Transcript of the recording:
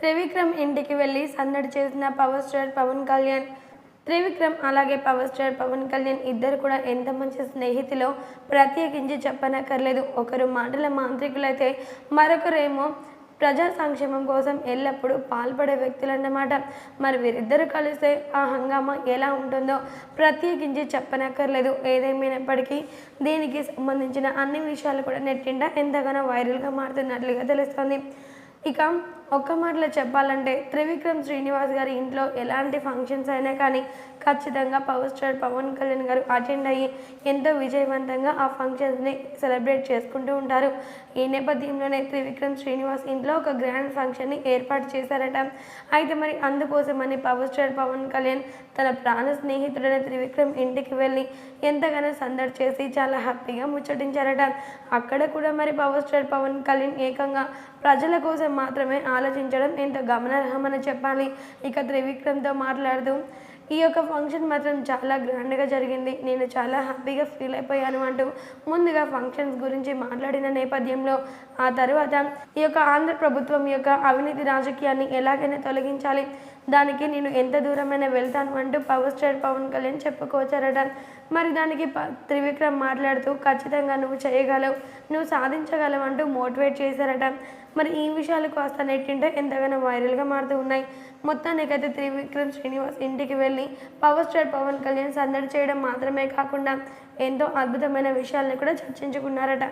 త్రివిక్రమ్ ఇంటికి వెళ్ళి సందడి చేసిన పవర్ స్టార్ పవన్ కళ్యాణ్ త్రివిక్రమ్ అలాగే పవర్ స్టార్ పవన్ కళ్యాణ్ ఇద్దరు కూడా ఎంత మంచి స్నేహితులో ప్రత్యేకించి చెప్పనక్కర్లేదు. ఒకరు మాటల మాంత్రికులైతే మరొకరేమో ప్రజా సంక్షేమం కోసం ఎల్లప్పుడూ పాల్పడే వ్యక్తులన్నమాట. మరి వీరిద్దరు కలిస్తే ఆ హంగామా ఎలా ఉంటుందో ప్రత్యేకించి చెప్పనక్కర్లేదు. ఏదేమైనప్పటికీ దీనికి సంబంధించిన అన్ని విషయాలు కూడా నెట్టిండా ఎంతగానో వైరల్గా మారుతున్నట్లుగా తెలుస్తుంది. ఇక ఒక్క మాటలో చెప్పాలంటే త్రివిక్రమ్ శ్రీనివాస్ గారి ఇంట్లో ఎలాంటి ఫంక్షన్స్ అయినా కానీ ఖచ్చితంగా పవర్ స్టార్ పవన్ కళ్యాణ్ గారు అటెండ్ అయ్యి ఎంతో విజయవంతంగా ఆ ఫంక్షన్స్ని సెలబ్రేట్ చేసుకుంటూ ఉంటారు. ఈ నేపథ్యంలోనే త్రివిక్రమ్ శ్రీనివాస్ ఇంట్లో ఒక గ్రాండ్ ఫంక్షన్ని ఏర్పాటు చేశారట. అయితే మరి అందుకోసమని పవర్ స్టార్ పవన్ కళ్యాణ్ తన ప్రాణ స్నేహితుడైన త్రివిక్రమ్ ఇంటికి వెళ్ళి ఎంతగానో సందడి చేసి చాలా హ్యాపీగా ముచ్చటించారట. అక్కడ కూడా మరి పవర్ స్టార్ పవన్ కళ్యాణ్ ఏకంగా ప్రజల కోసం మాత్రమే ఆలోచించడం ఎంతో గమనార్హమని చెప్పాలి? ఇక త్రివిక్రమ్తో మాట్లాడుతూ ఈ యొక్క ఫంక్షన్ మాత్రం చాలా గ్రాండ్గా జరిగింది. నేను చాలా హ్యాపీగా ఫీల్ అయిపోయాను అంటూ ముందుగా ఫంక్షన్స్ గురించి మాట్లాడిన నేపథ్యంలో ఆ తర్వాత ఈ యొక్క ఆంధ్ర ప్రభుత్వం యొక్క అవినీతి రాజకీయాన్ని ఎలాగైనా తొలగించాలి. దానికి నేను ఎంత దూరమైనా వెళ్తాను అంటూ పవర్ స్టార్ పవన్ కళ్యాణ్ చెప్పుకోవచ్చారట మరి దానికి ప త్రివిక్రమ్ మాట్లాడుతూ ఖచ్చితంగా నువ్వు చేయగలవు నువ్వు సాధించగలవు అంటూ మోటివేట్ చేశారట. మరి ఈ విషయాలు కాస్త నెట్టింటే ఎంతగానో వైరల్గా మారుతూ ఉన్నాయి. మొత్తానికైతే త్రివిక్రమ్ శ్రీనివాస్ ఇంటికి వెళ్ళి పవర్ స్టార్ పవన్ కళ్యాణ్ సందడి చేయడం మాత్రమే కాకుండా ఎంతో అద్భుతమైన విషయాలను కూడా చర్చించుకున్నారట.